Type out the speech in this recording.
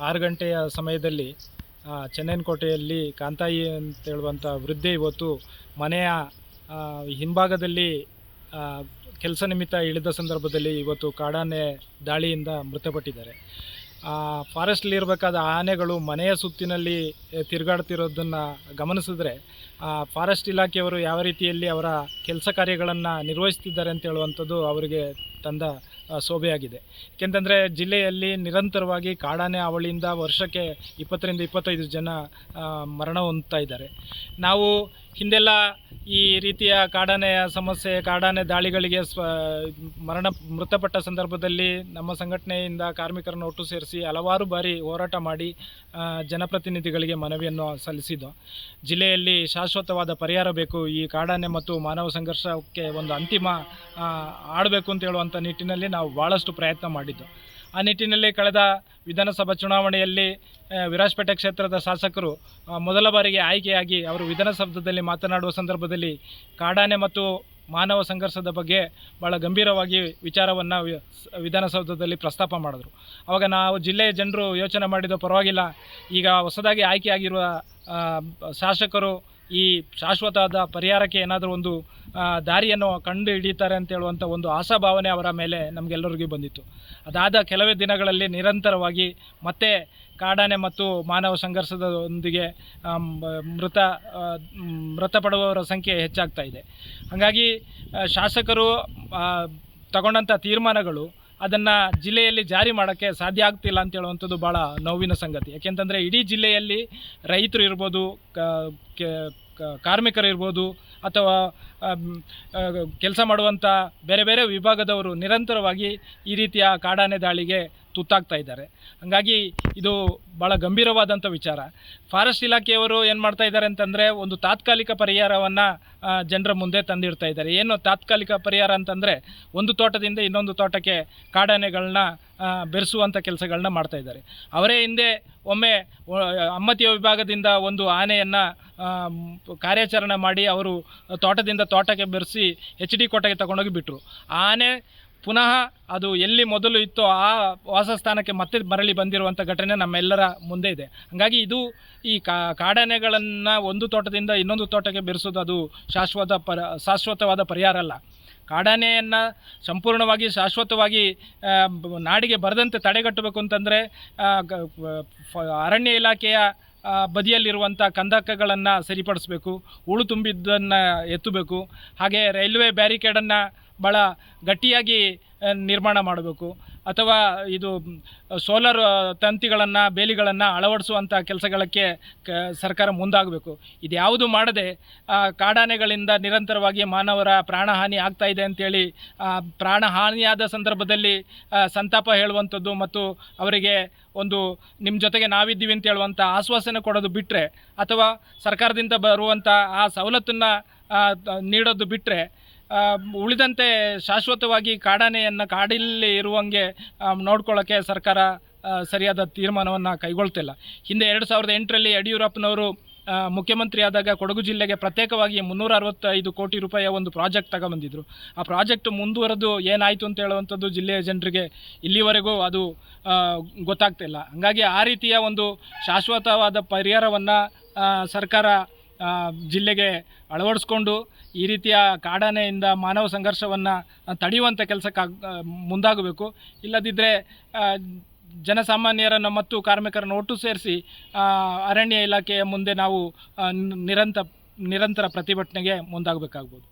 ಆರು ಗಂಟೆಯ ಸಮಯದಲ್ಲಿ ಚೆನ್ನೇನಕೋಟೆಯಲ್ಲಿ ಕಾಂತಾಯಿ ಅಂತ ಹೇಳುವಂಥ ವೃದ್ಧೆ ಇವತ್ತು ಮನೆಯ ಹಿಂಭಾಗದಲ್ಲಿ ಕೆಲಸ ನಿಮಿತ್ತ ಇಳಿದ ಸಂದರ್ಭದಲ್ಲಿ ಇವತ್ತು ಕಾಡಾನೆ ದಾಳಿಯಿಂದ ಮೃತಪಟ್ಟಿದ್ದಾರೆ. ಫಾರೆಸ್ಟ್ಲಿರಬೇಕಾದ ಆನೆಗಳು ಮನೆಯ ಸುತ್ತಿನಲ್ಲಿ ತಿರುಗಾಡ್ತಿರೋದನ್ನು ಗಮನಿಸಿದ್ರೆ ಫಾರೆಸ್ಟ್ ಇಲಾಖೆಯವರು ಯಾವ ರೀತಿಯಲ್ಲಿ ಅವರ ಕೆಲಸ ಕಾರ್ಯಗಳನ್ನು ನಿರ್ವಹಿಸ್ತಿದ್ದಾರೆ ಅಂತ ಹೇಳುವಂಥದ್ದು ಅವರಿಗೆ ತಂದ ಶೋಭೆಯಾಗಿದೆ ಏಕೆಂತಂದರೆ ಜಿಲ್ಲೆಯಲ್ಲಿ ನಿರಂತರವಾಗಿ ಕಾಡಾನೆ ಅವಳಿಯಿಂದ ವರ್ಷಕ್ಕೆ ಇಪ್ಪತ್ತರಿಂದ ಇಪ್ಪತ್ತೈದು ಜನ ಮರಣ ಹೊಂದ್ತಾ ಇದ್ದಾರೆ. ನಾವು ಹಿಂದೆಲ್ಲ ಈ ರೀತಿಯ ಕಾಡಾನೆಯ ಸಮಸ್ಯೆ, ಕಾಡಾನೆ ದಾಳಿಗಳಿಗೆ ಸ್ವ ಮರಣ ಮೃತಪಟ್ಟ ಸಂದರ್ಭದಲ್ಲಿ ನಮ್ಮ ಸಂಘಟನೆಯಿಂದ ಕಾರ್ಮಿಕರನ್ನು ಒಟ್ಟು ಸೇರಿಸಿ ಹಲವಾರು ಬಾರಿ ಹೋರಾಟ ಮಾಡಿ ಜನಪ್ರತಿನಿಧಿಗಳಿಗೆ ಮನವಿಯನ್ನು ಸಲ್ಲಿಸಿದ್ದು. ಜಿಲ್ಲೆಯಲ್ಲಿ ಶಾಶ್ವತವಾದ ಪರಿಹಾರ ಬೇಕು. ಈ ಕಾಡಾನೆ ಮತ್ತು ಮಾನವ ಸಂಘರ್ಷಕ್ಕೆ ಒಂದು ಅಂತಿಮ ಆಡಬೇಕು ಅಂತ ಹೇಳುವಂಥ ನಿಟ್ಟಿನಲ್ಲಿ ನಾವು ಭಾಳಷ್ಟು ಪ್ರಯತ್ನ ಮಾಡಿದ್ದು. ಆ ನಿಟ್ಟಿನಲ್ಲಿ ಕಳೆದ ವಿಧಾನಸಭಾ ಚುನಾವಣೆಯಲ್ಲಿ ವಿರಾಜಪೇಟೆ ಕ್ಷೇತ್ರದ ಶಾಸಕರು ಮೊದಲ ಬಾರಿಗೆ ಆಯ್ಕೆಯಾಗಿ ಅವರು ವಿಧಾನಸೌಧದಲ್ಲಿ ಮಾತನಾಡುವ ಸಂದರ್ಭದಲ್ಲಿ ಕಾಡಾನೆ ಮತ್ತು ಮಾನವ ಸಂಘರ್ಷದ ಬಗ್ಗೆ ಭಾಳ ಗಂಭೀರವಾಗಿ ವಿಚಾರವನ್ನು ವಿಧಾನಸೌಧದಲ್ಲಿ ಪ್ರಸ್ತಾಪ ಮಾಡಿದ್ರು. ಆವಾಗ ನಾವು ಜಿಲ್ಲೆಯ ಜನರು ಯೋಚನೆ ಮಾಡಿದ ಪರವಾಗಿಲ್ಲ. ಈಗ ಹೊಸದಾಗಿ ಆಯ್ಕೆಯಾಗಿರುವ ಶಾಸಕರು ಈ ಶಾಶ್ವತವಾದ ಪರಿಹಾರಕ್ಕೆ ಏನಾದರೂ ಒಂದು ದಾರಿಯನ್ನು ಕಂಡು ಹಿಡಿತಾರೆ ಅಂತ ಹೇಳುವಂಥ ಒಂದು ಆಶಾಭಾವನೆ ಅವರ ಮೇಲೆ ನಮಗೆಲ್ಲರಿಗೂ ಬಂದಿತ್ತು. ಅದಾದ ಕೆಲವೇ ದಿನಗಳಲ್ಲಿ ನಿರಂತರವಾಗಿ ಮತ್ತೆ ಕಾಡಾನೆ ಮತ್ತು ಮಾನವ ಸಂಘರ್ಷದೊಂದಿಗೆ ಮೃತ ಮೃತಪಡುವವರ ಸಂಖ್ಯೆ ಹೆಚ್ಚಾಗ್ತಾ ಇದೆ. ಹಾಗಾಗಿ ಶಾಸಕರು ತಗೊಂಡಂಥ ತೀರ್ಮಾನಗಳು ಅದನ್ನು ಜಿಲ್ಲೆಯಲ್ಲಿ ಜಾರಿ ಮಾಡೋಕ್ಕೆ ಸಾಧ್ಯ ಆಗ್ತಿಲ್ಲ ಅಂತ ಹೇಳುವಂಥದ್ದು ಭಾಳ ನೋವಿನ ಸಂಗತಿ. ಯಾಕೆಂತಂದರೆ ಇಡೀ ಜಿಲ್ಲೆಯಲ್ಲಿ ರೈತರು ಇರ್ಬೋದು ಕಾರ್ಮಿಕರು ಇರ್ಬೋದು, ಅಥವಾ ಕೆಲಸ ಮಾಡುವಂಥ ಬೇರೆ ಬೇರೆ ವಿಭಾಗದವರು ನಿರಂತರವಾಗಿ ಈ ರೀತಿಯ ಕಾಡಾನೆ ದಾಳಿಗೆ ತುತ್ತಾಗ್ತಾ ಇದ್ದಾರೆ. ಹಾಗಾಗಿ ಇದು ಭಾಳ ಗಂಭೀರವಾದಂಥ ವಿಚಾರ. ಫಾರೆಸ್ಟ್ ಇಲಾಖೆಯವರು ಏನು ಮಾಡ್ತಾ ಇದ್ದಾರೆ ಅಂತಂದರೆ ಒಂದು ತಾತ್ಕಾಲಿಕ ಪರಿಹಾರವನ್ನು ಜನರ ಮುಂದೆ ತಂದಿಡ್ತಾ ಇದ್ದಾರೆ. ಏನು ತಾತ್ಕಾಲಿಕ ಪರಿಹಾರ ಅಂತಂದರೆ ಒಂದು ತೋಟದಿಂದ ಇನ್ನೊಂದು ತೋಟಕ್ಕೆ ಕಾಡಾನೆಗಳನ್ನ ಬೆರೆಸುವಂಥ ಕೆಲಸಗಳನ್ನ ಮಾಡ್ತಾ ಇದ್ದಾರೆ. ಅವರೇ ಹಿಂದೆ ಒಮ್ಮೆ ಅಮ್ಮತಿಯ ವಿಭಾಗದಿಂದ ಒಂದು ಆನೆಯನ್ನು ಕಾರ್ಯಾಚರಣೆ ಮಾಡಿ ಅವರು ತೋಟದಿಂದ ತೋಟಕ್ಕೆ ಬೆರೆಸಿ ಎಚ್ ಡಿ ಕೋಟೆಗೆ ತಗೊಂಡೋಗಿ ಬಿಟ್ಟರು ಆನೆ ಪುನಃ ಅದು ಎಲ್ಲಿ ಮೊದಲು ಇತ್ತೋ ಆ ವಾಸಸ್ಥಾನಕ್ಕೆ ಮತ್ತೆ ಮರಳಿ ಬಂದಿರುವಂಥ ಘಟನೆ ನಮ್ಮೆಲ್ಲರ ಮುಂದೆ ಇದೆ. ಹಾಗಾಗಿ ಇದು ಈ ಕಾಡಾನೆಗಳನ್ನು ಒಂದು ತೋಟದಿಂದ ಇನ್ನೊಂದು ತೋಟಕ್ಕೆ ಬೆರೆಸೋದು ಅದು ಶಾಶ್ವತ ಪರ, ಶಾಶ್ವತವಾದ ಪರಿಹಾರ ಅಲ್ಲ. ಕಾಡಾನೆಯನ್ನು ಸಂಪೂರ್ಣವಾಗಿ ಶಾಶ್ವತವಾಗಿ ನಾಡಿಗೆ ಬರದಂತೆ ತಡೆಗಟ್ಟಬೇಕು ಅಂತಂದರೆ ಅರಣ್ಯ ಇಲಾಖೆಯ ಬದಿಯಲ್ಲಿರುವಂಥ ಕಂದಕಗಳನ್ನು ಸರಿಪಡಿಸಬೇಕು, ಹೂಳು ತುಂಬಿದ್ದನ್ನು ಎತ್ತಬೇಕು, ಹಾಗೆ ರೈಲ್ವೆ ಬ್ಯಾರಿಕೇಡನ್ನು ಭಾಳ ಗಟ್ಟಿಯಾಗಿ ನಿರ್ಮಾಣ ಮಾಡಬೇಕು. ಅಥವಾ ಇದು ಸೋಲಾರ್ ತಂತಿಗಳನ್ನು ಬೇಲಿಗಳನ್ನು ಅಳವಡಿಸುವಂಥ ಕೆಲಸಗಳಕ್ಕೆ ಕ ಸರ್ಕಾರ ಮುಂದಾಗಬೇಕು. ಇದ್ಯಾವುದು ಮಾಡದೆ ಕಾಡಾನೆಗಳಿಂದ ನಿರಂತರವಾಗಿ ಮಾನವರ ಪ್ರಾಣಹಾನಿ ಆಗ್ತಾ ಇದೆ ಅಂತೇಳಿ ಆ, ಪ್ರಾಣಹಾನಿಯಾದ ಸಂದರ್ಭದಲ್ಲಿ ಸಂತಾಪ ಹೇಳುವಂಥದ್ದು ಮತ್ತು ಅವರಿಗೆ ಒಂದು ನಿಮ್ಮ ಜೊತೆಗೆ ನಾವಿದ್ದೀವಿ ಅಂತ ಹೇಳುವಂಥ ಆಶ್ವಾಸನೆ ಕೊಡೋದು ಬಿಟ್ಟರೆ ಅಥವಾ ಸರ್ಕಾರದಿಂದ ಬರುವಂಥ ಆ ಸವಲತ್ತನ್ನು ನೀಡೋದು ಬಿಟ್ಟರೆ ಉಳಿದಂತೆ ಶಾಶ್ವತವಾಗಿ ಕಾಡಾನೆಯನ್ನು ಕಾಡಿಲ್ಲಿ ಇರುವಂಗೆ ನೋಡ್ಕೊಳ್ಳೋಕ್ಕೆ ಸರ್ಕಾರ ಸರಿಯಾದ ತೀರ್ಮಾನವನ್ನು ಕೈಗೊಳ್ತಿಲ್ಲ. ಹಿಂದೆ ಎರಡು ಸಾವಿರದ ಎಂಟರಲ್ಲಿ ಯಡಿಯೂರಪ್ಪನವರು ಮುಖ್ಯಮಂತ್ರಿ ಆದಾಗ ಕೊಡಗು ಜಿಲ್ಲೆಗೆ ಪ್ರತ್ಯೇಕವಾಗಿ ಮುನ್ನೂರ ಅರವತ್ತೈದು ಕೋಟಿ ರೂಪಾಯಿಯ ಒಂದು ಪ್ರಾಜೆಕ್ಟ್ ತಗೊಂಬಂದಿದ್ರು. ಆ ಪ್ರಾಜೆಕ್ಟ್ ಮುಂದುವರೆದು ಏನಾಯಿತು ಅಂತ ಹೇಳುವಂಥದ್ದು ಜಿಲ್ಲೆಯ ಜನರಿಗೆ ಇಲ್ಲಿವರೆಗೂ ಅದು ಗೊತ್ತಾಗ್ತಿಲ್ಲ. ಹಾಗಾಗಿ ಆ ರೀತಿಯ ಒಂದು ಶಾಶ್ವತವಾದ ಪರಿಹಾರವನ್ನು ಸರ್ಕಾರ ಜಿಲ್ಲೆಗೆ ಅಳವಡಿಸ್ಕೊಂಡು ಈ ರೀತಿಯ ಕಾಡಾನೆಯಿಂದ ಮಾನವ ಸಂಘರ್ಷವನ್ನು ತಡೆಯುವಂಥ ಕೆಲಸಕ್ಕೆ ಮುಂದಾಗಬೇಕು. ಇಲ್ಲದಿದ್ದರೆ ಜನಸಾಮಾನ್ಯರನ್ನು ಮತ್ತು ಕಾರ್ಮಿಕರನ್ನು ಒಟ್ಟು ಸೇರಿಸಿ ಅರಣ್ಯ ಇಲಾಖೆಯ ಮುಂದೆ ನಾವು ನಿರಂತರ ನಿರಂತರ ಪ್ರತಿಭಟನೆಗೆ ಮುಂದಾಗಬೇಕಾಗ್ಬೋದು.